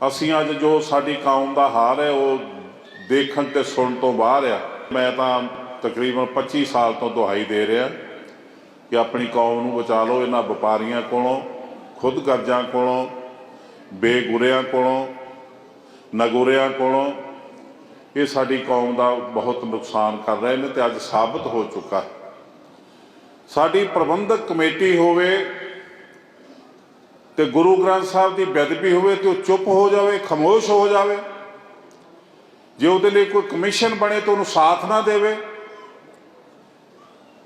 ਅਸੀਂ ਅੱਜ ਜੋ ਸਾਡੀ ਕੌਮ ਦਾ ਹਾਲ ਹੈ, ਉਹ ਦੇਖਣ ਤੇ ਸੁਣਨ ਤੋਂ ਬਾਹਰ ਆ। ਮੈਂ ਤਾਂ ਤਕਰੀਬਨ 25 ਸਾਲ ਤੋਂ ਦੁਹਾਈ ਦੇ ਰਿਹਾ ਕਿ ਆਪਣੀ ਕੌਮ ਨੂੰ ਬਚਾ ਲਓ, ਇਹਨਾਂ ਵਪਾਰੀਆਂ ਕੋਲੋਂ, ਖੁਦ ਕਰਜ਼ਾਂ ਕੋਲੋਂ, ਬੇਗੁਰਿਆਂ ਕੋਲੋਂ, ਨਗੁਰਿਆਂ ਕੋਲੋਂ। ਇਹ ਸਾਡੀ ਕੌਮ ਦਾ ਬਹੁਤ ਨੁਕਸਾਨ ਕਰ ਰਹੇ ਨੇ ਤੇ ਅੱਜ ਸਾਬਤ ਹੋ ਚੁੱਕਾ। ਸਾਡੀ ਪ੍ਰਬੰਧਕ ਕਮੇਟੀ ਹੋਵੇ ਤੇ ਗੁਰੂ ਗ੍ਰੰਥ ਸਾਹਿਬ ਦੀ ਬੇਅਦਬੀ ਹੋਵੇ ਤੇ ਉਹ ਚੁੱਪ ਹੋ ਜਾਵੇ, ਖਾਮੋਸ਼ ਹੋ ਜਾਵੇ। ਜੇ ਉਹਦੇ ਲਈ ਕੋਈ ਕਮਿਸ਼ਨ ਬਣੇ ਤਾਂ ਉਹਨੂੰ ਸਾਥ ਨਾ ਦੇਵੇ।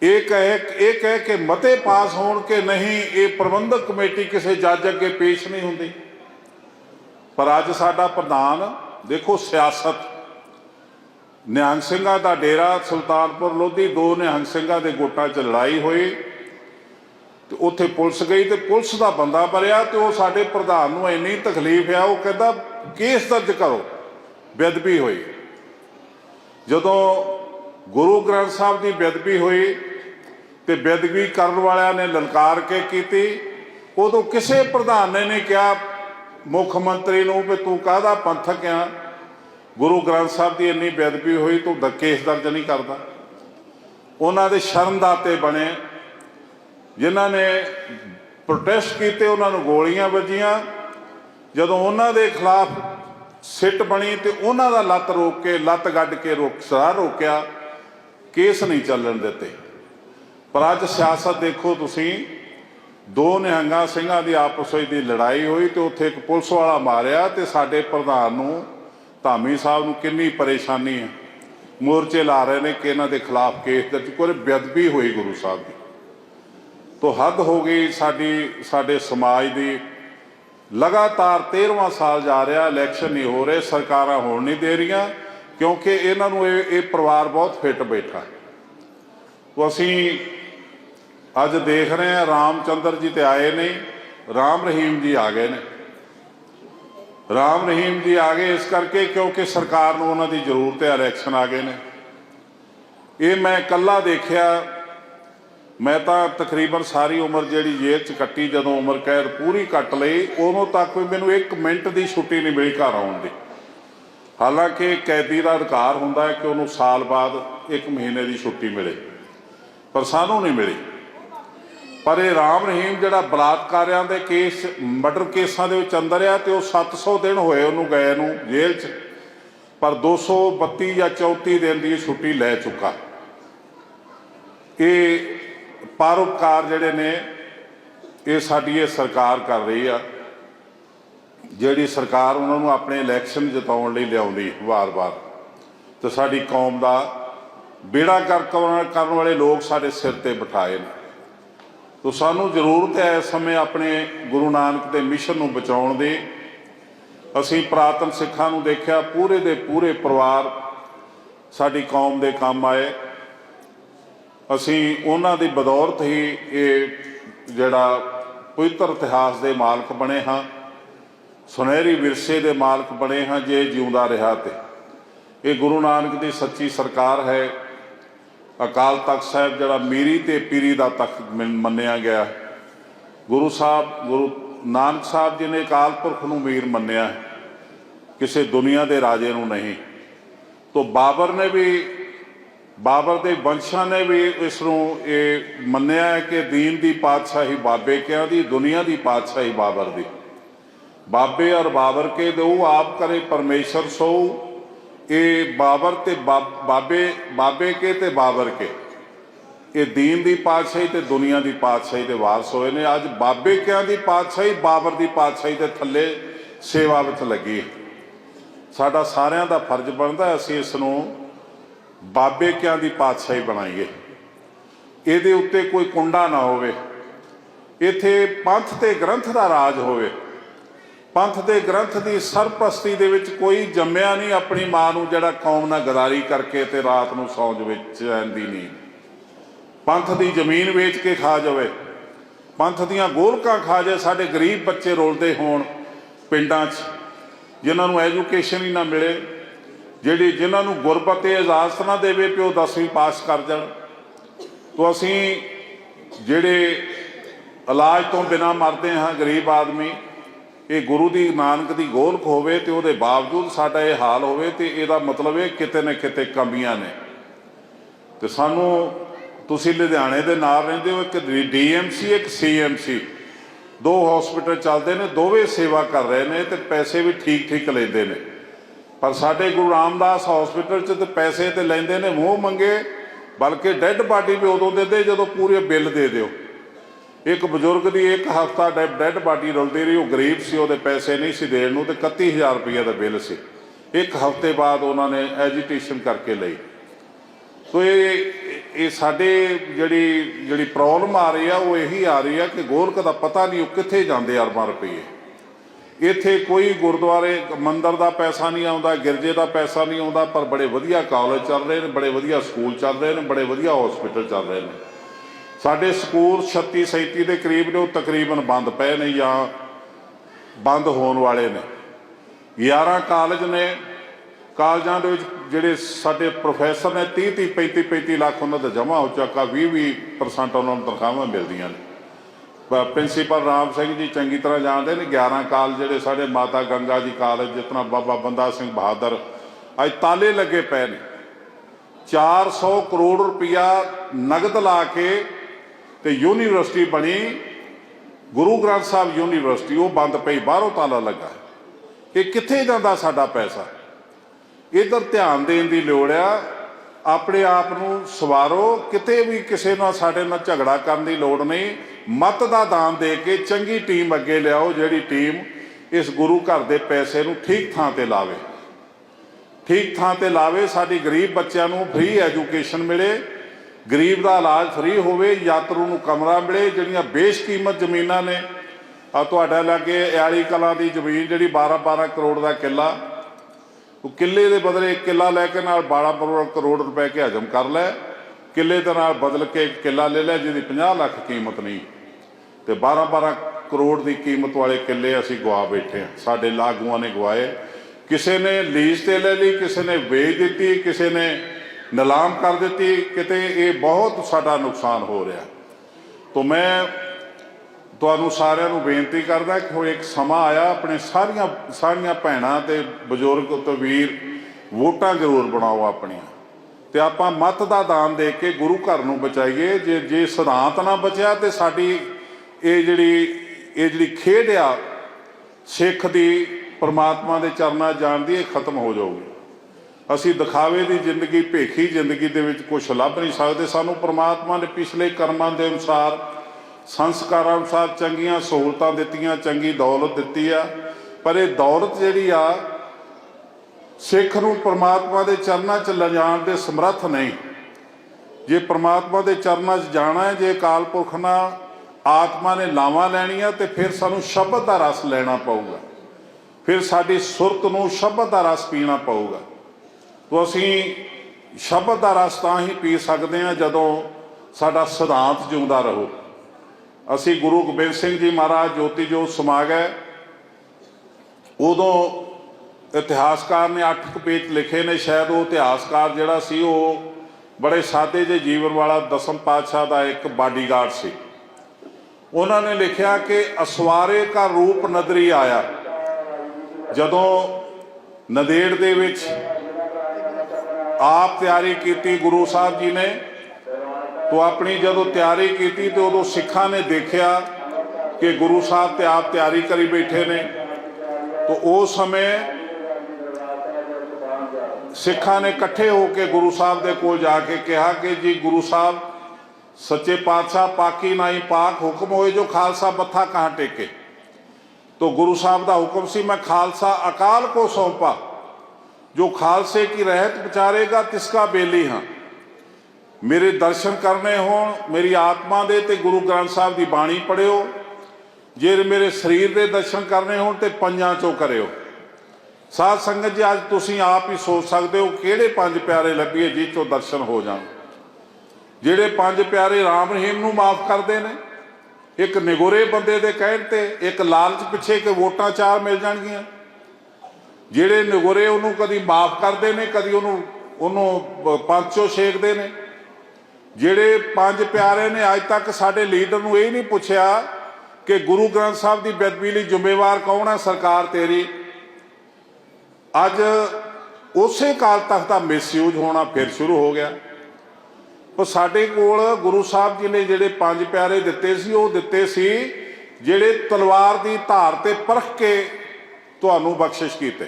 ਇਹ ਕਹੇ, ਇਹ ਕਹਿ ਕੇ ਮਤੇ ਪਾਸ ਹੋਣ ਕਿ ਨਹੀਂ ਇਹ ਪ੍ਰਬੰਧਕ ਕਮੇਟੀ ਕਿਸੇ ਜੱਜ ਅੱਗੇ ਪੇਸ਼ ਨਹੀਂ ਹੁੰਦੀ। ਪਰ ਅੱਜ ਸਾਡਾ ਪ੍ਰਧਾਨ, ਦੇਖੋ ਸਿਆਸਤ। ਨਿਹੰਗ ਸਿੰਘਾਂ ਦਾ ਡੇਰਾ ਸੁਲਤਾਨਪੁਰ ਲੋਧੀ, ਦੋ ਨਿਹੰਗ ਸਿੰਘਾਂ ਦੇ ਗੋਟਾਂ 'ਚ ਲੜਾਈ ਹੋਈ। ਤੇ ਉੱਥੇ ਪੁਲਿਸ ਗਈ ਤੇ ਪੁਲਿਸ ਦਾ ਬੰਦਾ ਭਰਿਆ ਤੇ ਉਹ ਸਾਡੇ ਪ੍ਰਧਾਨ ਨੂੰ ਇੰਨੀ ਤਕਲੀਫ ਆ, ਉਹ ਕਹਿੰਦਾ, ਕੇਸ ਦਰਜ ਕਰੋ। ਬੇਅਦਬੀ ਹੋਈ। ਜਦੋਂ ਗੁਰੂ ਗ੍ਰੰਥ ਸਾਹਿਬ ਦੀ ਬੇਅਦਬੀ ਹੋਈ ਤੇ ਬੇਅਦਬੀ ਕਰਨ ਵਾਲਿਆਂ ਨੇ ਲਲਕਾਰ ਕੇ ਕੀਤੀ, ਉਦੋਂ ਕਿਸੇ ਪ੍ਰਧਾਨ ਨੇ ਨਹੀਂ ਕਿਹਾ, ਮੁੱਖ ਮੰਤਰੀ ਨੂੰ ਵੀ ਤੂੰ ਕਾਹਦਾ ਪੰਥਕ ਆ? ਗੁਰੂ ਗ੍ਰੰਥ ਸਾਹਿਬ ਦੀ ਇੰਨੀ ਬੇਅਦਬੀ ਹੋਈ, ਤੂੰ ਕੇਸ ਦਰਜ ਨਹੀਂ ਕਰਦਾ। ਉਹਨਾਂ ਦੇ ਸ਼ਰਮਦਾਤੇ ਬਣੇ। ਜਿਨ੍ਹਾਂ ਨੇ ਪ੍ਰੋਟੈਸਟ ਕੀਤੇ, ਉਹਨਾਂ ਨੂੰ ਗੋਲੀਆਂ ਵੱਜੀਆਂ। ਜਦੋਂ ਉਹਨਾਂ ਦੇ ਖਿਲਾਫ ਸਿੱਟ ਬਣੀ ਤੇ ਉਹਨਾਂ ਦਾ ਲੱਤ ਰੋਕ ਕੇ, ਲੱਤ ਗੱਡ ਕੇ ਰੋਕ, ਸਾਰ ਰੋਕਿਆ, ਕੇਸ ਨਹੀਂ ਚੱਲਣ ਦਿੱਤੇ। ਪਰ ਅੱਜ ਸਿਆਸਤ ਦੇਖੋ ਤੁਸੀਂ, ਦੋ ਨਿਹੰਗਾਂ ਸਿੰਘਾਂ ਦੀ ਆਪਸ ਵਿੱਚ ਦੀ ਲੜਾਈ ਹੋਈ ਤੇ ਉੱਥੇ ਇੱਕ ਪੁਲਿਸ ਵਾਲਾ ਮਾਰਿਆ ਤੇ ਸਾਡੇ ਪ੍ਰਧਾਨ ਨੂੰ, ਧਾਮੀ ਸਾਹਿਬ ਨੂੰ ਕਿੰਨੀ ਪਰੇਸ਼ਾਨੀ ਹੈ। ਮੋਰਚੇ ਲਾ ਰਹੇ ਨੇ ਕਿ ਇਹਨਾਂ ਦੇ ਖਿਲਾਫ ਕੇਸ ਦਰਜ, ਕੋਈ ਬੇਅਦਬੀ ਹੋਈ ਗੁਰੂ ਸਾਹਿਬ ਦੀ। ਤੋਂ ਹੱਦ ਹੋ ਗਈ ਸਾਡੀ, ਸਾਡੇ ਸਮਾਜ ਦੀ। ਲਗਾਤਾਰ 13ਵਾਂ ਸਾਲ ਜਾ ਰਿਹਾ ਇਲੈਕਸ਼ਨ ਨਹੀਂ ਹੋ ਰਹੇ, ਸਰਕਾਰਾਂ ਹੋਣ ਨਹੀਂ ਦੇ ਰਹੀਆਂ, ਕਿਉਂਕਿ ਇਹਨਾਂ ਨੂੰ ਇਹ ਇਹ ਪਰਿਵਾਰ ਬਹੁਤ ਫਿੱਟ ਬੈਠਾ। ਹੈ ਅਸੀਂ ਅੱਜ ਦੇਖ ਰਹੇ ਹਾਂ, ਰਾਮਚੰਦਰ ਜੀ ਤੇ ਆਏ ਨਹੀਂ ਰਾਮ ਰਹੀਮ ਜੀ ਆ ਗਏ ਨੇ। ਰਾਮ ਰਹੀਮ ਜੀ ਆ ਗਏ ਇਸ ਕਰਕੇ ਕਿਉਂਕਿ ਸਰਕਾਰ ਨੂੰ ਉਹਨਾਂ ਦੀ ਜ਼ਰੂਰਤ ਹੈ ਇਲੈਕਸ਼ਨ ਆ ਗਏ ਨੇ। ਇਹ ਮੈਂ ਇਕੱਲਾ ਦੇਖਿਆ ਮੈਂ ਤਾਂ ਤਕਰੀਬਨ ਸਾਰੀ ਉਮਰ ਜਿਹੜੀ ਜੇਲ੍ਹ ਚ ਕੱਟੀ, ਜਦੋਂ ਉਮਰ ਕੈਦ ਪੂਰੀ ਕੱਟ ਲਈ, ਉਦੋਂ ਤੱਕ ਵੀ ਮੈਨੂੰ 1 ਮਿੰਟ ਦੀ ਛੁੱਟੀ ਨਹੀਂ ਮਿਲੀ ਘਰ ਆਉਣ ਦੀ। ਹਾਲਾਂਕਿ ਕੈਦੀ ਦਾ ਅਧਿਕਾਰ ਹੁੰਦਾ ਹੈ ਕਿ ਉਹਨੂੰ ਸਾਲ ਬਾਅਦ 1 ਮਹੀਨੇ ਦੀ ਛੁੱਟੀ ਮਿਲੇ, ਪਰ ਸਾਨੂੰ ਨਹੀਂ ਮਿਲੀ। ਪਰ ਇਹ ਰਾਮ ਰਹੀਮ ਜਿਹੜਾ ਬਲਾਤਕਾਰਿਆਂ ਦੇ ਕੇਸ, ਮਰਡਰ ਕੇਸਾਂ ਦੇ ਵਿੱਚ ਅੰਦਰ ਆ ਤੇ ਉਹ 700 ਦਿਨ ਹੋਏ ਉਹਨੂੰ ਗਏ ਨੂੰ ਜੇਲ੍ਹ 'ਚ, ਪਰ 232 ਜਾਂ 34 ਦਿਨ ਦੀ ਛੁੱਟੀ ਲੈ ਚੁੱਕਾ। ਇਹ ਪਰਉਪਕਾਰ ਜਿਹੜੇ ਨੇ, ਇਹ ਸਾਡੀ ਇਹ ਸਰਕਾਰ ਕਰ ਰਹੀ ਆ। ਜਿਹੜੀ ਸਰਕਾਰ ਉਹਨਾਂ ਨੂੰ ਆਪਣੇ ਇਲੈਕਸ਼ਨ ਜਿਤਾਉਣ ਲਈ ਲਿਆਉਂਦੀ ਵਾਰ-ਵਾਰ। ਤੇ ਸਾਡੀ ਕੌਮ ਦਾ ਬੇੜਾ ਕਰ ਕਰਨ ਵਾਲੇ ਲੋਕ ਸਾਡੇ ਸਿਰ ਤੇ ਬਿਠਾਏ ਨੇ। ਤੋ ਸਾਨੂੰ ਜ਼ਰੂਰਤ ਹੈ ਇਸ ਸਮੇਂ ਆਪਣੇ ਗੁਰੂ ਨਾਨਕ ਦੇ ਮਿਸ਼ਨ ਨੂੰ ਬਚਾਉਣ ਦੀ, ਅਸੀਂ ਪ੍ਰਾਤਨ ਸਿੱਖਾਂ ਨੂੰ ਦੇਖਿਆ, ਪੂਰੇ ਦੇ ਪੂਰੇ ਪਰਿਵਾਰ ਸਾਡੀ ਕੌਮ ਦੇ ਕੰਮ ਆਏ। ਅਸੀਂ ਉਹਨਾਂ ਦੀ ਬਦੌਲਤ ਹੀ ਇਹ ਜਿਹੜਾ ਪਵਿੱਤਰ ਇਤਿਹਾਸ ਦੇ ਮਾਲਕ ਬਣੇ ਹਾਂ, ਸੁਨਹਿਰੀ ਵਿਰਸੇ ਦੇ ਮਾਲਕ ਬਣੇ ਹਾਂ ਜੇ ਜਿਉਂਦਾ ਰਿਹਾ ਤੇ। ਇਹ ਗੁਰੂ ਨਾਨਕ ਦੀ ਸੱਚੀ ਸਰਕਾਰ ਹੈ। ਅਕਾਲ ਤਖਤ ਸਾਹਿਬ ਜਿਹੜਾ ਮੀਰੀ ਤੇ ਪੀਰੀ ਦਾ ਤਖਤ ਮੰਨ- ਮੰਨਿਆ ਗਿਆ। ਗੁਰੂ ਸਾਹਿਬ, ਗੁਰੂ ਨਾਨਕ ਸਾਹਿਬ ਜੀ ਨੇ ਅਕਾਲ ਪੁਰਖ ਨੂੰ ਮੀਰ ਮੰਨਿਆ। ਕਿਸੇ ਦੁਨੀਆ ਦੇ ਰਾਜੇ ਨੂੰ ਨਹੀਂ। ਤੋਂ ਬਾਬਰ ਨੇ ਵੀ ਬਾਬਰ ਦੇ ਵੰਸ਼ਾਂ ਨੇ ਵੀ ਇਸ ਨੂੰ ਇਹ ਮੰਨਿਆ ਹੈ ਕਿ ਦੀਨ ਦੀ ਪਾਤਸ਼ਾਹੀ ਬਾਬੇ ਕਿਆ ਦੀ, ਦੁਨੀਆ ਦੀ ਪਾਤਸ਼ਾਹੀ ਬਾਬਰ ਦੀ। ਬਾਬੇ ਔਰ ਬਾਬਰ ਕੇ ਦੋ, ਆਪ ਕਰੇ ਪਰਮੇਸ਼ਰ ਸੋ। ਇਹ ਬਾਬਰ ਤੇ ਬਾਬ- ਬਾਬੇ ਬਾਬੇ ਕੇ ਤੇ ਬਾਬਰ ਕੇ। ਇਹ ਦੀਨ ਦੀ ਪਾਤਸ਼ਾਹੀ ਤੇ ਦੁਨੀਆ ਦੀ ਪਾਤਸ਼ਾਹੀ ਦੇ ਵਾਰਸ ਹੋਏ ਨੇ। ਅੱਜ ਬਾਬੇ ਕਿਆਂ ਦੀ ਪਾਤਸ਼ਾਹੀ, ਬਾਬਰ ਦੀ ਪਾਤਸ਼ਾਹੀ ਦੇ ਥੱਲੇ ਸੇਵਾ ਵਿੱਚ ਲੱਗੀ ਹੈ। ਸਾਡਾ ਸਾਰਿਆਂ ਦਾ ਫਰਜ਼ ਬਣਦਾ ਅਸੀਂ ਇਸ ਨੂੰ ਬਾਬੇ ਕਿਆਂ ਦੀ ਪਾਤਸ਼ਾਹੀ ਬਣਾਈਏ? ਇਹਦੇ ਉੱਤੇ ਕੋਈ ਕੁੰਡਾ ਨਾ ਹੋਵੇ। ਇੱਥੇ ਪੰਥ ਤੇ ਗ੍ਰੰਥ ਦਾ ਰਾਜ ਹੋਵੇ। ਪੰਥ ਦੇ ਗ੍ਰੰਥ ਦੀ ਸਰਪ੍ਰਸਤੀ ਦੇ ਵਿੱਚ ਕੋਈ ਜੰਮਿਆ ਨਹੀਂ ਆਪਣੀ ਮਾਂ ਨੂੰ, ਜਿਹੜਾ ਕੌਮ ਨਾਲ ਗਦਾਰੀ ਕਰਕੇ ਤੇ ਰਾਤ ਨੂੰ ਸੌਂਜ ਵਿੱਚ ਰਹਿੰਦੀ ਨਹੀਂ। ਪੰਥ ਦੀ ਜ਼ਮੀਨ ਵੇਚ ਕੇ ਖਾ ਜਾਵੇ। ਪੰਥ ਦੀਆਂ ਗੋਲਕਾਂ ਖਾ ਜਾਵੇ ਸਾਡੇ ਗਰੀਬ ਬੱਚੇ ਰੋਲਦੇ ਹੋਣ ਪਿੰਡਾਂ 'ਚ, ਜਿਨ੍ਹਾਂ ਨੂੰ ਐਜੂਕੇਸ਼ਨ ਹੀ ਨਾ ਮਿਲੇ। ਜਿਹੜੀ ਜਿਨ੍ਹਾਂ ਨੂੰ ਗੁਰਬਤ ਤੇ ਇਜਾਜ਼ਤ ਨਾ ਦੇਵੇ ਕਿ ਉਹ 10ਵੀਂ ਪਾਸ ਕਰ ਜਾਣ। ਤੋਂ ਅਸੀਂ ਜਿਹੜੇ ਇਲਾਜ ਤੋਂ ਬਿਨਾ ਮਰਦੇ ਹਾਂ ਗਰੀਬ ਆਦਮੀ, ਇਹ ਗੁਰੂ ਦੀ ਨਾਨਕ ਦੀ ਗੋਲਕ ਹੋਵੇ ਤੇ ਉਹਦੇ ਬਾਵਜੂਦ ਸਾਡਾ ਇਹ ਹਾਲ ਹੋਵੇ ਤੇ ਇਹਦਾ ਮਤਲਬ ਇਹ ਕਿਤੇ ਨਾ ਕਿਤੇ ਕਮੀਆਂ ਨੇ। ਤੇ ਸਾਨੂੰ ਤੁਸੀਂ ਲੁਧਿਆਣੇ ਦੇ ਨਾਲ ਰਹਿੰਦੇ ਹੋ, ਇੱਕ ਡੀਐਮਸੀ, ਇੱਕ ਸੀਐਮਸੀ। ਦੋ ਹਸਪੀਟਲ ਚੱਲਦੇ ਨੇ, ਦੋਵੇਂ ਸੇਵਾ ਕਰ ਰਹੇ ਨੇ ਤੇ ਪੈਸੇ ਵੀ ਠੀਕ ਠੀਕ ਲੈਂਦੇ ਨੇ। ਪਰ ਸਾਡੇ ਗੁਰੂ ਰਾਮਦਾਸ ਹਸਪੀਟਲ 'ਚ ਤੇ ਪੈਸੇ ਤੇ ਲੈਂਦੇ ਨੇ, ਮੂੰਹ ਮੰਗੇ, ਬਲਕਿ ਡੈੱਡ ਬਾਡੀ ਵੀ ਉਦੋਂ ਦਿੰਦੇ ਜਦੋਂ ਪੂਰੇ ਬਿੱਲ ਦੇ ਦਿਓ। ਇੱਕ ਬਜ਼ੁਰਗ ਦੀ ਇੱਕ ਹਫਤਾ ਡੈੱਡ ਬਾਡੀ ਰੁਲਦੀ ਰਹੀ, ਉਹ ਗਰੀਬ ਸੀ, ਉਹਦੇ ਪੈਸੇ ਨਹੀਂ ਸੀ ਦੇਣ ਨੂੰ ਤੇ 31000 ਰੁਪਏ ਦਾ ਬਿੱਲ ਸੀ। ਇੱਕ ਹਫ਼ਤੇ ਬਾਅਦ ਉਹਨਾਂ ਨੇ ਐਜੀਟੇਸ਼ਨ ਕਰਕੇ ਲਈ। ਸੋ ਇਹ ਇਹ ਸਾਡੇ ਜਿਹੜੀ ਜਿਹੜੀ ਪ੍ਰੋਬਲਮ ਆ ਰਹੀ ਆ, ਉਹ ਇਹੀ ਆ ਰਹੀ ਆ ਕਿ ਗੋਲਕ ਦਾ ਪਤਾ ਨਹੀਂ ਉਹ ਕਿੱਥੇ ਜਾਂਦੇ ਅਰਬਾਂ ਰੁਪਏ ਇੱਥੇ ਕੋਈ ਗੁਰਦੁਆਰੇ ਮੰਦਰ ਦਾ ਪੈਸਾ ਨਹੀਂ ਆਉਂਦਾ, ਗਿਰਜੇ ਦਾ ਪੈਸਾ ਨਹੀਂ ਆਉਂਦਾ, ਪਰ ਬੜੇ ਵਧੀਆ ਕਾਲਜ ਚੱਲ ਰਹੇ ਨੇ, ਬੜੇ ਵਧੀਆ ਸਕੂਲ ਚੱਲ ਰਹੇ ਨੇ, ਬੜੇ ਵਧੀਆ ਹਸਪੀਟਲ ਚੱਲ ਰਹੇ ਨੇ। ਸਾਡੇ ਸਕੂਲ 36 37 ਦੇ ਕਰੀਬ ਨੇ, ਉਹ ਤਕਰੀਬਨ ਬੰਦ ਪਏ ਨੇ ਜਾਂ ਬੰਦ ਹੋਣ ਵਾਲੇ ਨੇ। 11 ਕਾਲਜ ਨੇ, ਕਾਲਜਾਂ ਦੇ ਵਿੱਚ ਜਿਹੜੇ ਸਾਡੇ ਪ੍ਰੋਫੈਸਰ ਨੇ 30 30 35 35 ਲੱਖ ਉਹਨਾਂ ਦਾ ਜਮ੍ਹਾਂ ਹੋ ਚੁੱਕਾ 20 20% ਉਹਨਾਂ ਨੂੰ ਤਨਖਾਹਾਂ ਮਿਲਦੀਆਂ ਨੇ। ਪ੍ਰਿੰਸੀਪਲ ਰਾਮ ਸਿੰਘ ਜੀ ਚੰਗੀ ਤਰ੍ਹਾਂ ਜਾਣਦੇ ਨੇ 11 ਕਾਲ ਜਿਹੜੇ ਸਾਡੇ ਮਾਤਾ ਗੰਗਾ ਜੀ ਕਾਲਜ, ਜਿਤਨਾ ਬਾਬਾ ਬੰਦਾ ਸਿੰਘ ਬਹਾਦਰ, ਅੱਜ ਤਾਲੇ ਲੱਗੇ ਪਏ ਨੇ। 400 ਕਰੋੜ ਰੁਪਇਆ ਨਗਦ ਲਾ ਕੇ ਤੇ ਯੂਨੀਵਰਸਿਟੀ ਬਣੀ, ਗੁਰੂ ਗ੍ਰੰਥ ਸਾਹਿਬ ਯੂਨੀਵਰਸਿਟੀ, ਉਹ ਬੰਦ ਪਈ, ਬਾਹਰੋਂ ਤਾਲਾ ਲੱਗਾ। ਇਹ ਕਿੱਥੇ ਜਾਂਦਾ ਸਾਡਾ ਪੈਸਾ? ਇਧਰ ਧਿਆਨ ਦੇਣ ਦੀ ਲੋੜ ਆ, ਆਪਣੇ ਆਪ ਨੂੰ ਸਵਾਰੋ, ਕਿਤੇ ਵੀ ਕਿਸੇ ਨਾਲ ਸਾਡੇ ਨਾਲ ਝਗੜਾ ਕਰਨ ਦੀ ਲੋੜ ਨਹੀਂ। ਮਤ ਦਾ ਦਾਨ ਦੇ ਕੇ ਚੰਗੀ ਟੀਮ ਅੱਗੇ ਲਿਆਓ, ਜਿਹੜੀ ਟੀਮ ਇਸ ਗੁਰੂ ਘਰ ਦੇ ਪੈਸੇ ਨੂੰ ਠੀਕ ਥਾਂ ਤੇ ਲਾਵੇ। ਠੀਕ ਥਾਂ ਤੇ ਲਾਵੇ, ਸਾਡੀ ਗਰੀਬ ਬੱਚਿਆਂ ਨੂੰ ਫ੍ਰੀ ਐਜੂਕੇਸ਼ਨ ਮਿਲੇ, ਗਰੀਬ ਦਾ ਇਲਾਜ ਫ੍ਰੀ ਹੋਵੇ, ਯਾਤਰੂ ਨੂੰ ਕਮਰਾ ਮਿਲੇ, ਜਿਹੜੀਆਂ ਬੇਸ਼ਕੀਮਤ ਜ਼ਮੀਨਾਂ ਨੇ। ਆ ਤੁਹਾਡਾ ਲਾਗੇ ਇਆਲੀ ਕਲਾਂ ਦੀ ਜ਼ਮੀਨ ਜਿਹੜੀ 12 12 ਕਰੋੜ ਦਾ ਕਿੱਲਾ, ਉਹ ਕਿੱਲੇ ਦੇ ਬਦਲੇ ਇੱਕ ਕਿੱਲਾ ਲੈ ਕੇ ਨਾਲ 12 ਕਰੋੜ- ਕਰੋੜ ਰੁਪਏ ਕੇ ਹਜਮ ਕਰ ਲੈ। ਕਿੱਲੇ ਦੇ ਨਾਲ ਬਦਲ ਕੇ ਕਿੱਲਾ ਲੈ ਲੈ, ਜਿਹਦੀ 50 ਲੱਖ ਕੀਮਤ ਨਹੀਂ। ਤੇ 12 12 ਕਰੋੜ ਦੀ ਕੀਮਤ ਵਾਲੇ ਕਿੱਲੇ ਅਸੀਂ ਗਵਾ ਬੈਠੇ ਹਾਂ। ਸਾਡੇ ਲਾਗੂਆਂ ਨੇ ਗਵਾਏ। ਕਿਸੇ ਨੇ ਲੀਜ਼ ਤੇ ਲੈ ਲਈ, ਕਿਸੇ ਨੇ ਵੇਚ ਦਿੱਤੀ, ਕਿਸੇ ਨੇ ਨਿਲਾਮ ਕਰ ਦਿੱਤੀ, ਕਿਤੇ ਇਹ ਬਹੁਤ ਸਾਡਾ ਨੁਕਸਾਨ ਹੋ ਰਿਹਾ। ਤੋਂ ਮੈਂ ਤੁਹਾਨੂੰ ਸਾਰਿਆਂ ਨੂੰ ਬੇਨਤੀ ਕਰਦਾ ਕਿ ਹੁਣ ਇੱਕ ਸਮਾਂ ਆਇਆ, ਆਪਣੇ ਸਾਰੀਆਂ ਸਾਰੀਆਂ ਭੈਣਾਂ ਤੇ ਬਜ਼ੁਰਗ ਤੇ ਵੀਰ ਵੋਟਾਂ ਜ਼ਰੂਰ ਬਣਾਓ ਆਪਣੀਆਂ। ਤੇ ਆਪਾਂ ਮਤ ਦਾ ਦਾਨ ਦੇ ਕੇ ਗੁਰੂ ਘਰ ਨੂੰ ਬਚਾਈਏ। ਜੇ ਜੇ ਸਿਧਾਂਤ ਨਾ ਬਚਿਆ ਤੇ ਸਾਡੀ ਇਹ ਜਿਹੜੀ ਇਹ ਜਿਹੜੀ ਖੇਡ ਆ, ਸਿੱਖ ਦੀ ਪਰਮਾਤਮਾ ਦੇ ਚਰਨਾਂ 'ਚ ਜਾਣ ਦੀ ਇਹ ਖਤਮ ਹੋ ਜਾਊਗੀ। ਅਸੀਂ ਦਿਖਾਵੇ ਦੀ ਜ਼ਿੰਦਗੀ, ਭੇਖੀ ਜ਼ਿੰਦਗੀ ਦੇ ਵਿੱਚ ਕੁਝ ਲੱਭ ਨਹੀਂ ਸਕਦੇ। ਸਾਨੂੰ ਪਰਮਾਤਮਾ ਨੇ ਪਿਛਲੇ ਕਰਮਾਂ ਦੇ ਅਨੁਸਾਰ, ਸੰਸਕਾਰਾਂ ਅਨੁਸਾਰ ਚੰਗੀਆਂ ਸਹੂਲਤਾਂ ਦਿੱਤੀਆਂ, ਚੰਗੀ ਦੌਲਤ ਦਿੱਤੀ ਆ। ਪਰ ਇਹ ਦੌਲਤ ਜਿਹੜੀ ਆ, ਸਿੱਖ ਨੂੰ ਪਰਮਾਤਮਾ ਦੇ ਚਰਨਾਂ 'ਚ ਲਿਜਾਣ ਦੇ ਸਮਰੱਥ ਨਹੀਂ। ਜੇ ਪਰਮਾਤਮਾ ਦੇ ਚਰਨਾਂ 'ਚ ਜਾਣਾ ਹੈ, ਜੇ ਅਕਾਲ ਪੁਰਖ ਨਾਲ ਆਤਮਾ ਨੇ ਲਾਵਾਂ ਲੈਣੀਆਂ ਤੇ ਫਿਰ ਸਾਨੂੰ ਸ਼ਬਦ ਦਾ ਰਸ ਲੈਣਾ ਪਊਗਾ। ਫਿਰ ਸਾਡੀ ਸੁਰਤ ਨੂੰ ਸ਼ਬਦ ਦਾ ਰਸ ਪੀਣਾ ਪਊਗਾ। ਤੋ ਅਸੀਂ ਸ਼ਬਦ ਦਾ ਰਸ ਤਾਂ ਹੀ ਪੀ ਸਕਦੇ ਹਾਂ ਜਦੋਂ ਸਾਡਾ ਸਿਧਾਂਤ ਜਿਉਂਦਾ ਰਹੋ। ਅਸੀਂ ਗੁਰੂ ਗੋਬਿੰਦ ਸਿੰਘ ਜੀ ਮਹਾਰਾਜ ਜੋਤੀ ਜੋਤ ਸਮਾ ਗਏ ਉਦੋਂ ਇਤਿਹਾਸਕਾਰ ਨੇ 8 ਕੁ ਪੇਜ ਲਿਖੇ ਨੇ, ਸ਼ਾਇਦ ਉਹ ਇਤਿਹਾਸਕਾਰ ਜਿਹੜਾ ਸੀ, ਉਹ ਬੜੇ ਸਾਦੇ ਜਿਹੇ ਜੀਵਨ ਵਾਲਾ ਦਸਮ ਪਾਤਸ਼ਾਹ ਦਾ ਇੱਕ ਬਾਡੀਗਾਰਡ ਸੀ। ਉਹਨਾਂ ਨੇ ਲਿਖਿਆ ਕਿ ਅਸਵਾਰੇ ਦਾ ਰੂਪ ਨਦਰੀ ਆਇਆ। ਜਦੋਂ ਨਦੇੜ ਦੇ ਵਿੱਚ ਆਪ ਤਿਆਰੀ ਕੀਤੀ ਗੁਰੂ ਸਾਹਿਬ ਜੀ ਨੇ, ਤੋ ਆਪਣੀ ਜਦੋਂ ਤਿਆਰੀ ਕੀਤੀ ਤੇ ਉਦੋਂ ਸਿੱਖਾਂ ਨੇ ਦੇਖਿਆ ਕਿ ਗੁਰੂ ਸਾਹਿਬ ਤੇ ਆਪ ਤਿਆਰੀ ਕਰੀ ਬੈਠੇ ਨੇ। ਤੋ ਉਸ ਸਮੇਂ ਸਿੱਖਾਂ ਨੇ ਇਕੱਠੇ ਹੋ ਕੇ ਗੁਰੂ ਸਾਹਿਬ ਦੇ ਕੋਲ ਜਾ ਕੇ ਕਿਹਾ ਕਿ ਜੀ ਗੁਰੂ ਸਾਹਿਬ ਸੱਚੇ ਪਾਤਸ਼ਾਹ ਪਾਕੀ ਨਾਈ ਪਾਕ ਹੁਕਮ ਹੋਏ ਜੋ ਖਾਲਸਾ ਮੱਥਾ ਕਹਾਂ ਟੇਕੇ तो गुरु साहब का हुक्म सी मैं खालसा अकाल को सौंपा जो खालसे की रहत विचारेगा तिसका बेली हाँ ਮੇਰੇ ਦਰਸ਼ਨ ਕਰਨੇ ਹੋਣ ਮੇਰੀ ਆਤਮਾ ਦੇ ਤੇ ਗੁਰੂ ਗ੍ਰੰਥ ਸਾਹਿਬ ਦੀ ਬਾਣੀ ਪੜਿਓ ਜੇ ਮੇਰੇ ਸਰੀਰ ਦੇ ਦਰਸ਼ਨ ਕਰਨੇ ਹੋਣ ਤੇ ਪੰਜਾਂ ਚੋਂ ਕਰਿਓ ਸਾਧ ਸੰਗਤ ਜੀ ਅੱਜ ਤੁਸੀਂ ਆਪ ਹੀ ਸੋਚ ਸਕਦੇ ਹੋ ਕਿਹੜੇ ਪੰਜ ਪਿਆਰੇ ਲੱਭੀਏ ਜਿਹ ਚੋਂ ਦਰਸ਼ਨ ਹੋ ਜਾਣ ਜਿਹੜੇ ਪੰਜ ਪਿਆਰੇ ਰਾਮ ਰਹੀਮ ਨੂੰ ਮਾਫ ਕਰਦੇ ਨੇ, ਇੱਕ ਨਿਗੋਰੇ ਬੰਦੇ ਦੇ ਕਹਿਣ ਤੇ ਇੱਕ ਲਾਲਚ ਪਿੱਛੇ ਕਿ ਵੋਟਾਂ ਚਾਰ ਮਿਲ ਜਾਣਗੀਆਂ। ਜਿਹੜੇ ਨਿਗੋਰੇ ਉਹਨੂੰ ਕਦੀ ਮਾਫ ਕਰਦੇ ਨੇ, ਕਦੀ ਉਹਨੂੰ ਉਹਨੂੰ ਪੰਚੋ ਛੇਕਦੇ ਨੇ। ਜਿਹੜੇ ਪੰਜ ਪਿਆਰੇ ਨੇ, ਅੱਜ ਤੱਕ ਸਾਡੇ ਲੀਡਰ ਨੂੰ ਇਹ ਨਹੀਂ ਪੁੱਛਿਆ ਕਿ ਗੁਰੂ ਗ੍ਰੰਥ ਸਾਹਿਬ ਦੀ ਬੇਅਦਬੀ ਲਈ ਜ਼ਿੰਮੇਵਾਰ ਕੌਣ ਹੈ ਸਰਕਾਰ ਤੇਰੀ। ਅੱਜ ਉਸੇ ਕਾਲ ਤੱਕ ਦਾ ਮਿਸਯੂਜ਼ ਹੋਣਾ ਫਿਰ ਸ਼ੁਰੂ ਹੋ ਗਿਆ। ਉਹ ਸਾਡੇ ਕੋਲ ਗੁਰੂ ਸਾਹਿਬ ਜੀ ਨੇ ਜਿਹੜੇ ਪੰਜ ਪਿਆਰੇ ਦਿੱਤੇ ਸੀ, ਉਹ ਦਿੱਤੇ ਸੀ ਜਿਹੜੇ ਤਲਵਾਰ ਦੀ ਧਾਰ ਤੇ ਪਰਖ ਕੇ ਤੁਹਾਨੂੰ ਬਖਸ਼ਿਸ਼ ਕੀਤੇ।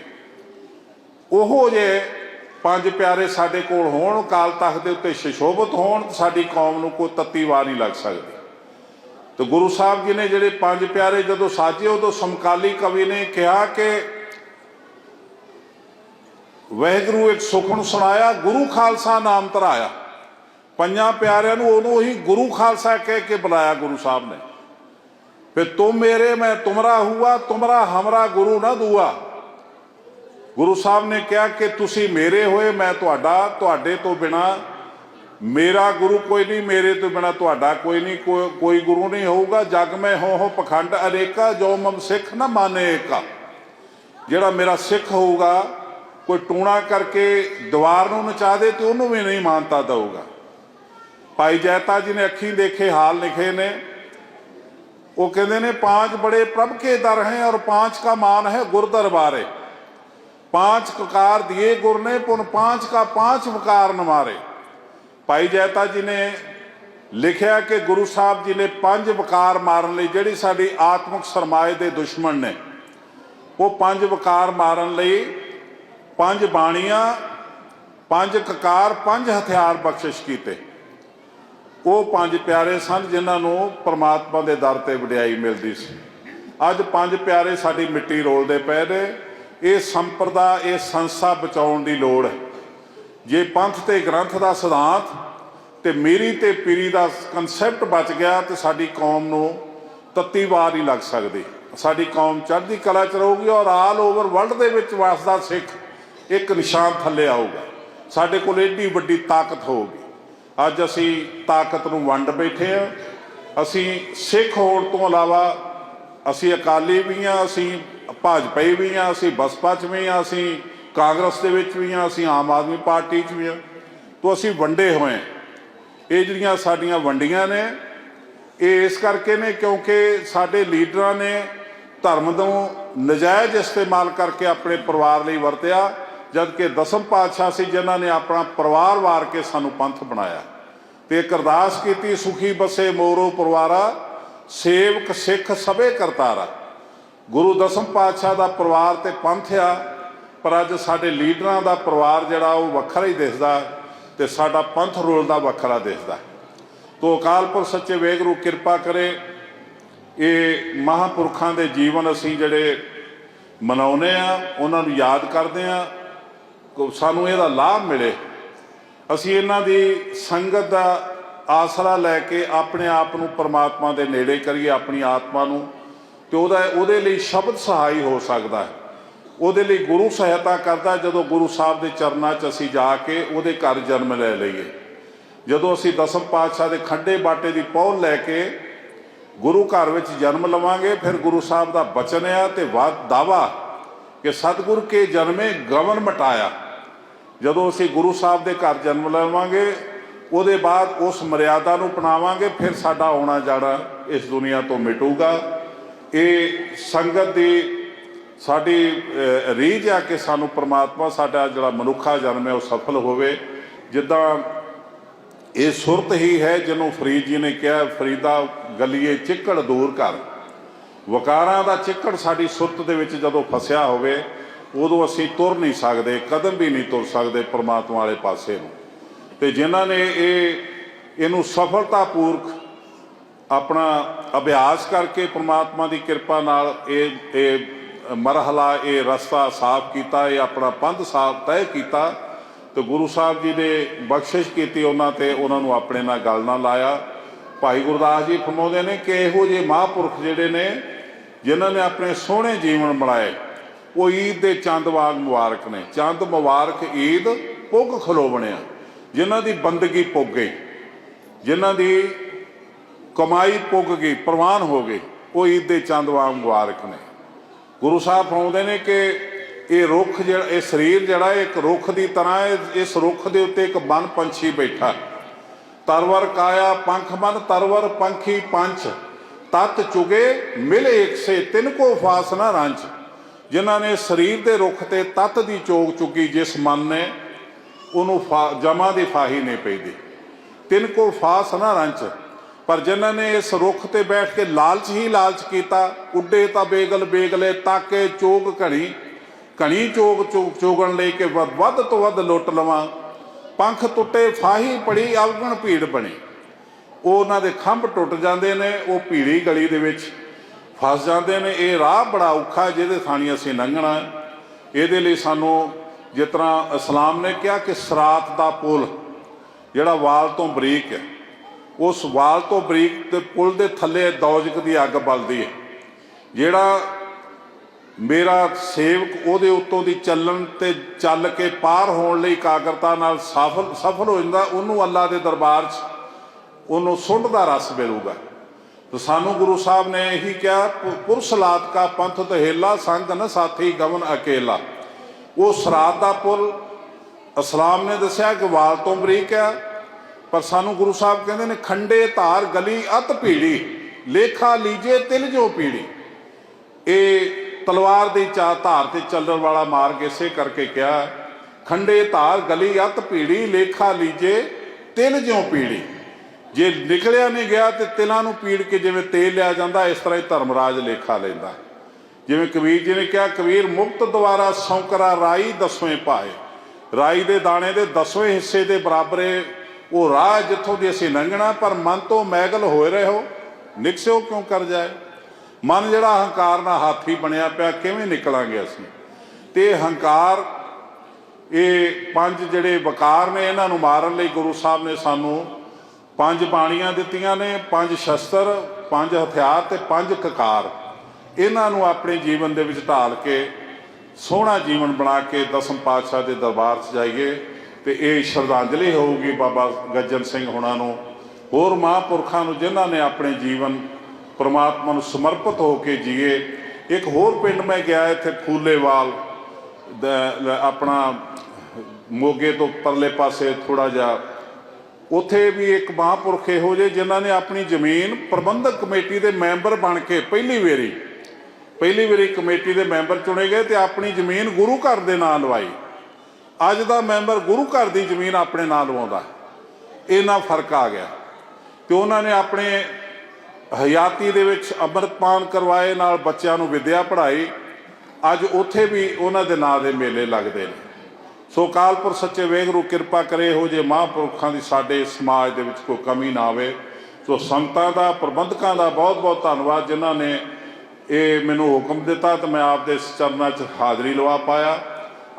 ਉਹੋ ਜੇ ਪੰਜ ਪਿਆਰੇ ਸਾਡੇ ਕੋਲ ਹੋਣ ਕਾਲ ਤਖਤ ਦੇ ਉੱਤੇ ਸ਼ਿਸ਼ੋਭਤ ਹੋਣ ਸਾਡੀ ਕੌਮ ਨੂੰ ਕੋਈ ਤੱਤੀ ਵਾਰ ਨਹੀਂ ਲੱਗ ਸਕਦੀ। ਤੇ ਗੁਰੂ ਸਾਹਿਬ ਜੀ ਨੇ ਜਿਹੜੇ ਪੰਜ ਪਿਆਰੇ ਜਦੋਂ ਸਾਜੇ, ਉਦੋਂ ਸਮਕਾਲੀ ਕਵੀ ਨੇ ਕਿਹਾ ਕਿ ਵਹਿਗੁਰੂ ਇੱਕ ਸੁਖਣ ਸੁਣਾਇਆ, ਗੁਰੂ ਖਾਲਸਾ ਨਾਮ ਧਰਾਇਆ। ਪੰਜਾਂ ਪਿਆਰਿਆਂ ਨੂੰ ਉਹਨੂੰ ਹੀ ਗੁਰੂ ਖਾਲਸਾ ਕਹਿ ਕੇ ਬੁਲਾਇਆ ਗੁਰੂ ਸਾਹਿਬ ਨੇ। ਫਿਰ ਤੁਮ ਮੇਰੇ, ਮੈਂ ਤੁਮਰਾ ਹੁਆ, ਤੁਮਰਾ ਹਮਰਾ ਗੁਰੂ ਨਾ ਦੂਆ। ਗੁਰੂ ਸਾਹਿਬ ਨੇ ਕਿਹਾ ਕਿ ਤੁਸੀਂ ਮੇਰੇ ਹੋਏ, ਮੈਂ ਤੁਹਾਡਾ, ਤੁਹਾਡੇ ਤੋਂ ਬਿਨਾ ਮੇਰਾ ਗੁਰੂ ਕੋਈ ਨਹੀਂ, ਮੇਰੇ ਤੋਂ ਬਿਨਾ ਤੁਹਾਡਾ ਕੋਈ ਨਹੀਂ ਕੋਈ ਗੁਰੂ ਨਹੀਂ ਹੋਊਗਾ। ਜਗ ਮੈਂ ਹੋ ਹੋ ਪਖੰਡ ਅਨੇਕਾ, ਜੋ ਮਮ ਸਿੱਖ ਨਾ ਮਾਨੇ ਏਕਾ। ਜਿਹੜਾ ਮੇਰਾ ਸਿੱਖ ਹੋਊਗਾ, ਕੋਈ ਟੂਣਾ ਕਰਕੇ ਦੀਵਾਰ ਨੂੰ ਨਚਾ ਦੇ ਤੇ ਉਹਨੂੰ ਵੀ ਨਹੀਂ ਮਾਨਤਾ ਦਊਗਾ। ਭਾਈ ਜੈਤਾ ਜੀ ਨੇ ਅੱਖੀਂ ਦੇਖੇ, ਹਾਲ ਲਿਖੇ ਨੇ। ਉਹ ਕਹਿੰਦੇ ਨੇ ਪੰਜ ਬੜੇ ਪ੍ਰਭ ਕੇ ਦਰ ਹੈ ਔਰ ਪੰਜ ਕਾ ਮਾਨ ਹੈ ਗੁਰ ਪੰਜ ਕਕਾਰ ਦੀਏ ਗੁਰ ਨੇ ने ਪੰਜ ਕਾ ਪੰਜ ਵਕਾਰ वकार ਭਾਈ ਜੈਤਾ ਜੀ ਨੇ ਲਿਖਿਆ ਕਿ ਗੁਰੂ ਸਾਹਿਬ ਜੀ ਨੇ ਪੰਜ ਵਕਾਰ ਮਾਰਨ ਲਈ, ਜਿਹੜੀ ਸਾਡੀ ਆਤਮਿਕ ਸਰਮਾਏ ਦੇ ਦੁਸ਼ਮਣ ਨੇ, ਉਹ ਪੰਜ ਵਕਾਰ ਮਾਰਨ ਲਈ ਪੰਜ ਬਾਣੀਆਂ, ਪੰਜ ਕਕਾਰ, ਪੰਜ ਹਥਿਆਰ ਬਖਸ਼ਿਸ਼ ਕੀਤੇ। ਉਹ ਪੰਜ ਪਿਆਰੇ ਸਨ ਜਿਨ੍ਹਾਂ ਨੂੰ ਪ੍ਰਮਾਤਮਾ ਦੇ ਦਰ ਤੇ ਵਡਿਆਈ ਮਿਲਦੀ ਸੀ। ਅੱਜ ਪੰਜ ਪਿਆਰੇ ਸਾਡੀ ਮਿੱਟੀ ਰੋਲਦੇ ਪਏ ਨੇ। ਇਹ ਸੰਪਰਦਾ, ਇਹ ਸੰਸਾ ਬਚਾਉਣ ਦੀ ਲੋੜ ਹੈ। ਜੇ ਪੰਥ ਤੇ ਗ੍ਰੰਥ ਦਾ ਸਿਧਾਂਤ ਤੇ ਮੇਰੀ ਤੇ ਪੀਰੀ ਦਾ ਕਨਸੈਪਟ ਬਚ ਗਿਆ ਤੇ ਸਾਡੀ ਕੌਮ ਨੂੰ ਤੱਤੀ ਵਾਰ ਨਹੀਂ ਲੱਗ ਸਕਦੀ। ਸਾਡੀ ਕੌਮ ਚੜ੍ਹਦੀ ਕਲਾ ਚ ਰਹੂਗੀ ਔਰ ਆਲ ਓਵਰ ਵਰਲਡ ਦੇ ਵਿੱਚ ਵਸਦਾ ਸਿੱਖ ਇੱਕ ਨਿਸ਼ਾਨ ਥੱਲੇ ਆਊਗਾ। ਸਾਡੇ ਕੋਲ ਏਡੀ ਵੱਡੀ ਤਾਕਤ ਹੋਊਗੀ। ਅੱਜ ਅਸੀਂ ਤਾਕਤ ਨੂੰ ਵੰਡ ਬੈਠੇ ਆ ਅਸੀਂ ਸਿੱਖ ਹੋਣ ਤੋਂ ਇਲਾਵਾ ਅਸੀਂ ਅਕਾਲੀ ਵੀ ਆ ਅਸੀਂ ਭਾਜਪਾਈ ਵੀ ਆ ਅਸੀਂ ਬਸਪਾ ਚ ਵੀ ਆ ਅਸੀਂ ਕਾਂਗਰਸ ਦੇ ਵਿੱਚ ਵੀ ਆ ਅਸੀਂ ਆਮ ਆਦਮੀ ਪਾਰਟੀ ਚ ਵੀ ਆ ਤੋਂ ਅਸੀਂ ਵੰਡੇ ਹੋਏ ਹਾਂ। ਇਹ ਜਿਹੜੀਆਂ ਸਾਡੀਆਂ ਵੰਡੀਆਂ ਨੇ, ਇਹ ਇਸ ਕਰਕੇ ਨੇ ਕਿਉਂਕਿ ਸਾਡੇ ਲੀਡਰਾਂ ਨੇ ਧਰਮ ਨੂੰ ਨਜਾਇਜ਼ ਇਸਤੇਮਾਲ ਕਰਕੇ ਆਪਣੇ ਪਰਿਵਾਰ ਲਈ ਵਰਤਿਆ। ਜਦ ਕਿ ਦਸਮ ਪਾਤਸ਼ਾਹ ਸੀ, ਜਿਨ੍ਹਾਂ ਨੇ ਆਪਣਾ ਪਰਿਵਾਰ ਵਾਰ ਕੇ ਸਾਨੂੰ ਪੰਥ ਬਣਾਇਆ। ਤੇ ਇੱਕ ਅਰਦਾਸ ਕੀਤੀ, ਸੁਖੀ ਬਸੇ ਮੋਰੋ ਪਰਿਵਾਰਾ, ਸੇਵਕ ਸਿੱਖ ਸਭੇ ਕਰਤਾਰਾ। ਗੁਰੂ ਦਸਮ ਪਾਤਸ਼ਾਹ ਦਾ ਪਰਿਵਾਰ ਤੇ ਪੰਥ ਆ, ਪਰ ਅੱਜ ਸਾਡੇ ਲੀਡਰਾਂ ਦਾ ਪਰਿਵਾਰ ਜਿਹੜਾ, ਉਹ ਵੱਖਰਾ ਹੀ ਦਿਸਦਾ ਤੇ ਸਾਡਾ ਪੰਥ ਰੋਲ ਦਾ ਵੱਖਰਾ ਦਿਸਦਾ। ਤੋ ਅਕਾਲ ਪੁਰਖ ਸੱਚੇ ਵੇਗਰੂ, ਕਿਰਪਾ ਕਰੇ, ਇਹ ਮਹਾਪੁਰਖਾਂ ਦੇ ਜੀਵਨ ਅਸੀਂ ਜਿਹੜੇ ਮਨਾਉਨੇ ਆ, ਉਹਨਾਂ ਨੂੰ ਯਾਦ ਕਰਦੇ ਆ ਸਾਨੂੰ ਇਹਦਾ ਲਾਭ ਮਿਲੇ। ਅਸੀਂ ਇਹਨਾਂ ਦੀ ਸੰਗਤ ਦਾ ਆਸਰਾ ਲੈ ਕੇ ਆਪਣੇ ਆਪ ਨੂੰ ਪਰਮਾਤਮਾ ਦੇ ਨੇੜੇ ਕਰੀਏ, ਆਪਣੀ ਆਤਮਾ ਨੂੰ, ਤੇ ਉਹਦਾ, ਉਹਦੇ ਲਈ ਸ਼ਬਦ ਸਹਾਈ ਹੋ ਸਕਦਾ ਹੈ। ਉਹਦੇ ਲਈ ਗੁਰੂ ਸਹਾਇਤਾ ਕਰਦਾ, ਜਦੋਂ ਗੁਰੂ ਸਾਹਿਬ ਦੇ ਚਰਨਾਂ 'ਚ ਅਸੀਂ ਜਾ ਕੇ ਉਹਦੇ ਘਰ ਜਨਮ ਲੈ ਲਈਏ। ਜਦੋਂ ਅਸੀਂ ਦਸਮ ਪਾਤਸ਼ਾਹ ਦੇ ਖੰਡੇ ਬਾਟੇ ਦੀ ਪੌਲ ਲੈ ਕੇ ਗੁਰੂ ਘਰ ਵਿੱਚ ਜਨਮ ਲਵਾਂਗੇ, ਫਿਰ ਗੁਰੂ ਸਾਹਿਬ ਦਾ ਬਚਨ ਆ ਤੇ ਦਾਵਾ ਕਿ ਸਤਿਗੁਰ ਕੇ ਜਨਮੇ ਗਵਨ ਮਟਾਇਆ। ਜਦੋਂ ਅਸੀਂ ਗੁਰੂ ਸਾਹਿਬ ਦੇ ਘਰ ਜਨਮ ਲਵਾਂਗੇ, ਉਹਦੇ ਬਾਅਦ ਉਸ ਮਰਿਆਦਾ ਨੂੰ ਅਪਣਾਵਾਂਗੇ, ਫਿਰ ਸਾਡਾ ਆਉਣਾ ਜਾਣਾ ਇਸ ਦੁਨੀਆ ਤੋਂ ਮਿਟੂਗਾ। ਇਹ ਸੰਗਤ ਦੀ ਸਾਡੀ ਰੀਝ ਆ ਕਿ ਸਾਨੂੰ ਪ੍ਰਮਾਤਮਾ ਸਾਡਾ ਜਿਹੜਾ ਮਨੁੱਖਾ ਜਨਮ ਹੈ, ਉਹ ਸਫਲ ਹੋਵੇ। ਜਿੱਦਾਂ ਇਹ ਸੁਰਤ ਹੀ ਹੈ ਜਿਹਨੂੰ ਫਰੀਦ ਜੀ ਨੇ ਕਿਹਾ, ਫਰੀਦਾ ਗਲੀਏ ਚਿੱਕੜ ਦੂਰ ਕਰ। ਵਕਾਰਾਂ ਦਾ ਚਿੱਕੜ ਸਾਡੀ ਸੁਰਤ ਦੇ ਵਿੱਚ ਜਦੋਂ ਫਸਿਆ ਹੋਵੇ ਉਦੋਂ ਅਸੀਂ ਤੁਰ ਨਹੀਂ ਸਕਦੇ, ਕਦਮ ਵੀ ਨਹੀਂ ਤੁਰ ਸਕਦੇ ਪਰਮਾਤਮਾ ਵਾਲੇ ਪਾਸੇ ਨੂੰ। ਤੇ ਜਿਨ੍ਹਾਂ ਨੇ ਇਹ, ਇਹਨੂੰ ਸਫਲਤਾਪੂਰਕ ਆਪਣਾ ਅਭਿਆਸ ਕਰਕੇ ਪਰਮਾਤਮਾ ਦੀ ਕਿਰਪਾ ਨਾਲ ਇਹ ਇਹ ਮਰਹਲਾ, ਇਹ ਰਸਤਾ ਸਾਫ਼ ਕੀਤਾ, ਇਹ ਆਪਣਾ ਪੰਥ ਸਾਫ਼ ਤੈਅ ਕੀਤਾ, ਤੇ ਗੁਰੂ ਸਾਹਿਬ ਜੀ ਨੇ ਬਖਸ਼ਿਸ਼ ਕੀਤੀ ਉਹਨਾਂ ਤੇ, ਉਹਨਾਂ ਨੂੰ ਆਪਣੇ ਨਾਲ ਗੱਲ ਨਾਲ ਲਾਇਆ। ਭਾਈ ਗੁਰਦਾਸ ਜੀ ਫਰਮਾਉਂਦੇ ਨੇ ਕਿ ਇਹੋ ਜਿਹੇ ਮਹਾਂਪੁਰਖ ਜਿਹੜੇ ਨੇ, ਜਿਨ੍ਹਾਂ ਨੇ ਆਪਣੇ ਸੋਹਣੇ ਜੀਵਨ ਬਣਾਏ ਉਹ ਈਦ ਦੇ ਚੰਦ ਵਾਂਗ ਮੁਬਾਰਕ ਨੇ। ਚੰਦ ਮੁਬਾਰਕ ਈਦ ਪੁੱਗ ਖਲੋ ਬਣਿਆ। ਜਿਨ੍ਹਾਂ ਦੀ ਬੰਦਗੀ ਪੁੱਗ ਗਈ, ਜਿਨ੍ਹਾਂ ਦੀ ਕਮਾਈ ਪੁੱਗ ਗਈ, ਪ੍ਰਵਾਨ ਹੋ ਗਈ ਉਹ ਈਦ ਦੇ ਚੰਦ ਵਾਂਗ ਮੁਬਾਰਕ ਨੇ। ਗੁਰੂ ਸਾਹਿਬ ਫਰਮਾਉਂਦੇ ਨੇ ਕਿ ਇਹ ਰੁੱਖ ਜਿਹੜਾ, ਇਹ ਸਰੀਰ ਜਿਹੜਾ ਇੱਕ ਰੁੱਖ ਦੀ ਤਰ੍ਹਾਂ ਹੈ, ਇਸ ਰੁੱਖ ਦੇ ਉੱਤੇ ਇੱਕ ਬਨ ਪੰਛੀ ਬੈਠਾ। ਤਰਵਰ ਕਾਇਆ ਪੰਖ ਮਨ, ਤਰਵਰ ਪੰਖੀ ਪੰਛ। ਤਤ ਚੁਗੇ ਮਿਲੇ ਏਕ ਸੇ ਤਿੰਨ ਕੋ ਫਾਸ ਨਾ ਜਿਨ੍ਹਾਂ ਨੇ ਸਰੀਰ ਦੇ ਰੁੱਖ ਤੇ ਤਤ ਦੀ ਚੋਗ ਚੁੱਕੀ ਜਿਸ ਮਨ ਨੇ, ਉਹਨੂੰ ਫਾ- ਜਮਾ ਦੀ ਫਾਹੀ ਨਹੀਂ ਪੈਦੀ ਤਿੰਨ ਕੋ ਫਾਸ ਨਾ ਰੰਚ, ਪਰ ਜਿਨ੍ਹਾਂ ਨੇ ਇਸ ਰੁੱਖ ਤੇ ਬੈਠ ਕੇ ਲਾਲਚ ਹੀ ਲਾਲਚ ਕੀਤਾ, ਉੱਡੇ ਤਾਂ ਬੇਗਲ ਬੇਗਲੇ, ਤਾਕੇ ਚੋਗ ਘਣੀ ਘਣੀ ਚੋਗ ਚੋਗ- ਚੋਗਣ ਲਈ ਕਿ ਵੱਧ ਵੱਧ ਤੋਂ ਵੱਧ ਲੁੱਟ ਲਵਾਂ। ਪੰਖ ਟੁੱਟੇ, ਫਾਹੀ ਪੜੀ ਅਵਗਣ ਭੀੜ ਬਣੀ। ਉਹ ਉਹਨਾਂ ਦੇ ਖੰਭ ਟੁੱਟ ਜਾਂਦੇ ਨੇ, ਉਹ ਭੀੜੀ ਗਲੀ ਦੇ ਵਿੱਚ। ਫਸ ਜਾਂਦੇ ਨੇ, ਇਹ ਰਾਹ ਬੜਾ ਔਖਾ ਜਿਹਦੇ ਥਾਣੀ ਅਸੀਂ ਲੰਘਣਾ ਇਹਦੇ ਲਈ ਸਾਨੂੰ ਜਿਸ ਤਰ੍ਹਾਂ ਇਸਲਾਮ ਨੇ ਕਿਹਾ ਕਿ ਸਰਾਤ ਦਾ ਪੁਲ, ਜਿਹੜਾ ਵਾਲ ਤੋਂ ਬਰੀਕ ਹੈ, ਉਸ ਵਾਲ ਤੋਂ ਬਰੀਕ ਤੇ ਪੁਲ ਦੇ ਥੱਲੇ ਦੌਜਕ ਦੀ ਅੱਗ ਬਲਦੀ ਹੈ। ਜਿਹੜਾ ਮੇਰਾ ਸੇਵਕ ਉਹਦੇ ਉੱਤੋਂ ਦੀ ਚੱਲਣ ਤੇ ਚੱਲ ਕੇ ਪਾਰ ਹੋਣ ਲਈ ਕਾਗਰਤਾ ਨਾਲ ਸਫਲ ਸਫਲ ਹੋ ਜਾਂਦਾ, ਉਹਨੂੰ ਅੱਲਾ ਦੇ ਦਰਬਾਰ 'ਚ ਉਹਨੂੰ ਸੁੰਡ ਦਾ ਰਸ ਮਿਲੂਗਾ। ਤੇ ਸਾਨੂੰ ਗੁਰੂ ਸਾਹਿਬ ਨੇ ਇਹੀ ਕਿਹਾ, ਪੁ- ਪੁਰਸ਼ ਕਾ ਪੰਥ ਤਹੇਲਾ ਸੰਗ ਨ ਸਾਥੀ ਗਵਨ ਅਕੇਲਾ। ਉਹ ਸਰਾਤ ਦਾ ਪੁੱਲ ਇਸਲਾਮ ਨੇ ਦੱਸਿਆ ਕਿ ਵਾਲ ਤੋਂ ਬਰੀਕ ਹੈ, ਪਰ ਸਾਨੂੰ ਗੁਰੂ ਸਾਹਿਬ ਕਹਿੰਦੇ ਨੇ, ਖੰਡੇ ਧਾਰ ਗਲੀ ਅਤ ਭੀੜੀ, ਲੇਖਾ ਲੀਜੇ ਤਿਲ ਜੋ ਪੀੜੀ। ਇਹ ਤਲਵਾਰ ਦੀ ਚਾ, ਧਾਰ ਤੇ ਚੱਲਣ ਵਾਲਾ ਮਾਰਗ ਇਸੇ ਕਰਕੇ ਕਿਹਾ ਖੰਡੇ ਧਾਰ ਗਲੀ ਅਤ ਭੀੜੀ, ਲੇਖਾ ਲੀਜੇ ਤਿਲ ਜਿਉ ਪੀੜੀ। ਜੇ ਨਿਕਲਿਆ ਨਹੀਂ ਗਿਆ ਤੇ ਤਿਲਾਂ ਨੂੰ ਪੀੜ ਕੇ ਜਿਵੇਂ ਤੇਲ ਲਿਆ ਜਾਂਦਾ, ਇਸ ਤਰ੍ਹਾਂ ਹੀ ਧਰਮਰਾਜ ਲੇਖਾ ਲੈਂਦਾ। ਜਿਵੇਂ ਕਬੀਰ ਜੀ ਨੇ ਕਿਹਾ, ਕਬੀਰ ਮੁਕਤ ਦੁਆਰਾ ਸੌਕਰਾ ਰਾਈ ਦਸਵੇਂ ਪਾਏ। ਰਾਈ ਦੇ ਦਾਣੇ ਦੇ ਦਸਵੇਂ ਹਿੱਸੇ ਦੇ ਬਰਾਬਰ ਉਹ ਰਾਹ ਜਿੱਥੋਂ ਦੀ ਅਸੀਂ ਲੰਘਣਾ, ਪਰ ਮਨ ਤੋਂ ਮੈਗਲ ਹੋਏ ਰਹੇ ਹੋ ਨਿਕਸਿਓ ਕਿਉਂ ਕਰ ਜਾਏ? ਮਨ ਜਿਹੜਾ ਹੰਕਾਰ ਨਾਲ ਹਾਥੀ ਬਣਿਆ ਪਿਆ, ਕਿਵੇਂ ਨਿਕਲਾਂਗੇ ਅਸੀਂ? ਤੇ ਹੰਕਾਰ, ਇਹ ਪੰਜ ਜਿਹੜੇ ਵਕਾਰ ਨੇ, ਇਹਨਾਂ ਨੂੰ ਮਾਰਨ ਲਈ ਗੁਰੂ ਸਾਹਿਬ ਨੇ ਸਾਨੂੰ ਪੰਜ ਬਾਣੀਆਂ ਦਿੱਤੀਆਂ ਨੇ, ਪੰਜ ਸ਼ਸਤਰ, ਪੰਜ ਹਥਿਆਰ ਤੇ ਪੰਜ ਕਕਾਰ। ਇਹਨਾਂ ਨੂੰ ਆਪਣੇ ਜੀਵਨ ਦੇ ਵਿੱਚ ਢਾਲ ਕੇ, ਸੋਹਣਾ ਜੀਵਨ ਬਣਾ ਕੇ ਦਸਮ ਪਾਤਸ਼ਾਹ ਦੇ ਦਰਬਾਰ 'ਚ ਜਾਈਏ ਤੇ ਇਹ ਸ਼ਰਧਾਂਜਲੀ ਹੋਊਗੀ ਬਾਬਾ ਗੱਜਨ ਸਿੰਘ ਹੁਣਾਂ ਨੂੰ। ਹੋਰ ਮਹਾਂਪੁਰਖਾਂ ਨੂੰ ਜਿਨ੍ਹਾਂ ਨੇ ਆਪਣੇ ਜੀਵਨ ਪਰਮਾਤਮਾ ਨੂੰ ਸਮਰਪਿਤ ਹੋ ਕੇ ਜੀਏ, ਇੱਕ ਹੋਰ ਪਿੰਡ ਮੈਂ ਗਿਆ ਇੱਥੇ ਫੂਲੇਵਾਲ ਆਪਣਾ ਮੋਗੇ ਤੋਂ ਪਰਲੇ ਪਾਸੇ ਥੋੜਾ ਜਿਹਾ ਉੱਥੇ ਵੀ ਇੱਕ ਮਹਾਂਪੁਰਖ ਇਹੋ ਜਿਹੇ ਜਿਨ੍ਹਾਂ ਨੇ ਆਪਣੀ ਜ਼ਮੀਨ ਪ੍ਰਬੰਧਕ ਕਮੇਟੀ ਦੇ ਮੈਂਬਰ ਬਣ ਕੇ ਪਹਿਲੀ ਵਾਰੀ ਪਹਿਲੀ ਵਾਰੀ ਕਮੇਟੀ ਦੇ ਮੈਂਬਰ ਚੁਣੇ ਗਏ ਤੇ ਆਪਣੀ ਜ਼ਮੀਨ ਗੁਰੂ ਘਰ ਦੇ ਨਾਂ ਲਵਾਈ। ਅੱਜ ਦਾ ਮੈਂਬਰ ਗੁਰੂ ਘਰ ਦੀ ਜ਼ਮੀਨ ਆਪਣੇ ਨਾਂ ਲਵਾਉਂਦਾ। ਇਹਨਾਂ ਫ਼ਰਕ ਆ ਗਿਆ। ਤੇ ਉਹਨਾਂ ਨੇ ਆਪਣੇ ਹਯਾਤੀ ਦੇ ਵਿੱਚ ਅੰਮ੍ਰਿਤਪਾਨ ਕਰਵਾਏ, ਨਾਲ ਬੱਚਿਆਂ ਨੂੰ ਵਿੱਦਿਆ ਪੜ੍ਹਾਈ। ਅੱਜ ਉੱਥੇ ਵੀ ਉਹਨਾਂ ਦੇ ਨਾਂ ਦੇ ਮੇਲੇ ਲੱਗਦੇ ਨੇ। ਸੋ ਕਾਲਪੁਰ ਸੱਚੇ ਵੇਗਰੂ, ਕਿਰਪਾ ਕਰੇ ਇਹੋ ਜਿਹੇ ਮਹਾਂਪੁਰਖਾਂ ਦੀ ਸਾਡੇ ਸਮਾਜ ਦੇ ਵਿੱਚ ਕੋਈ ਕਮੀ ਨਾ ਆਵੇ। ਸੋ ਸੰਗਤਾਂ ਦਾ, ਪ੍ਰਬੰਧਕਾਂ ਦਾ ਬਹੁਤ ਬਹੁਤ ਧੰਨਵਾਦ, ਜਿਨ੍ਹਾਂ ਨੇ ਇਹ ਮੈਨੂੰ ਹੁਕਮ ਦਿੱਤਾ ਤੇ ਮੈਂ ਆਪ ਦੇ ਚਰਨਾਂ 'ਚ ਹਾਜ਼ਰੀ ਲਵਾ ਪਾਇਆ।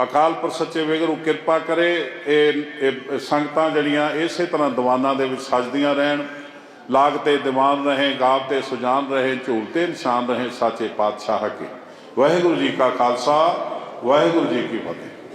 ਅਕਾਲ ਪੁਰਖ ਸੱਚੇ ਵੇਗਰੂ, ਕਿਰਪਾ ਕਰੇ ਇਹ ਇਹ ਸੰਗਤਾਂ ਜਿਹੜੀਆਂ ਇਸੇ ਤਰ੍ਹਾਂ ਦੀਵਾਨਾਂ ਦੇ ਵਿੱਚ ਸਜਦੀਆਂ ਰਹਿਣ। ਲਾਗ ਤੇ ਦੀਵਾਨ ਰਹੇ, ਗਾਵ ਤੇ ਸੁਜਾਨ ਰਹੇ, ਝੂਲ ਤੇ ਨਿਸ਼ਾਨ ਰਹੇ, ਸਾਚੇ ਪਾਤਸ਼ਾਹ ਕੇ ਵਾਹਿਗੁਰੂ ਜੀ ਕਾ ਖਾਲਸਾ, ਵਾਹਿਗੁਰੂ ਜੀ ਕੀ ਫਤਿਹ।